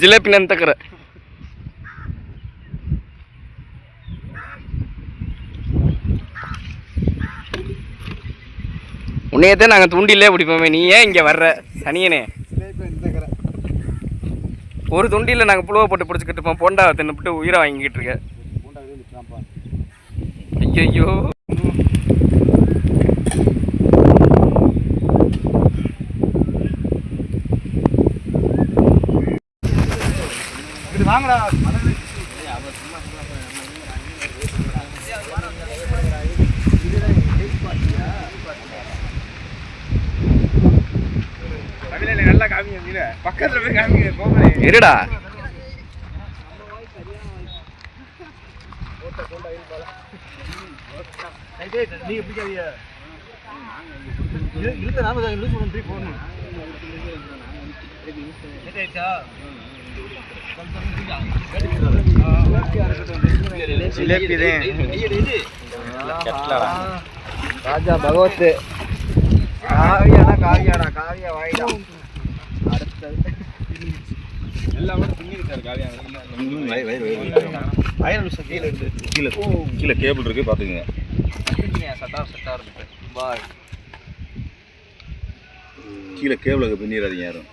ಜಿಲೇಬಿ ನಂತಕರ உன்னையத்தான் நாங்கள் துண்டிலே பிடிப்போமே நீ ஏன் இங்கே வர்ற சனியனே ஒரு துண்டியில் நாங்கள் புழுவை போட்டு பிடிச்சிக்கிட்டு இருப்போம் போண்டா தின்னுபிட்டு உயிரை வாங்கிக்கிட்டு இருக்க ஐயோ வாங்கடா. இருடா. நீங்க பிடிக்காதீங்க இழுத்த நாம லூஸ் பண்ணி ட்ரீ போடணும் ஜிலேபி ராஜா பகவத் காவியாடா காவியாடா காவியா வாயிடா. அடுத்தது கீழே இருந்து. கீழே கீழே கேபிள் இருக்கு பாய். கீழே கேபிளுக்கு பின்னிடாதீங்க யாரும்.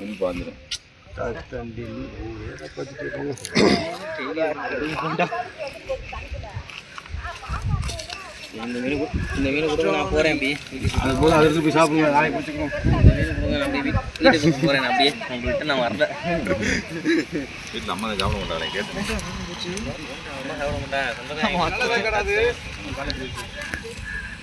ரொம்ப பாந்துடும் இந்த மீன் கு- இந்த மீன் கொடுங்க நான் போறேன் அப்படியே அது போதும் அது இருக்கு போய் சாப்பிடுங்க நாளைக்கு பிடிச்சிக்கணும் இந்த மீன் கொடுங்க நான் அப்படியே வீ- வீட்டுக்கு போறேன் நான் அப்படியே உங்கள்கிட்ட நான் வரல வீட்டில் அம்மா சாப்பிட மாட்டாங்க கேட்டேன் அம்மா சாப்பிட மாட்டேன்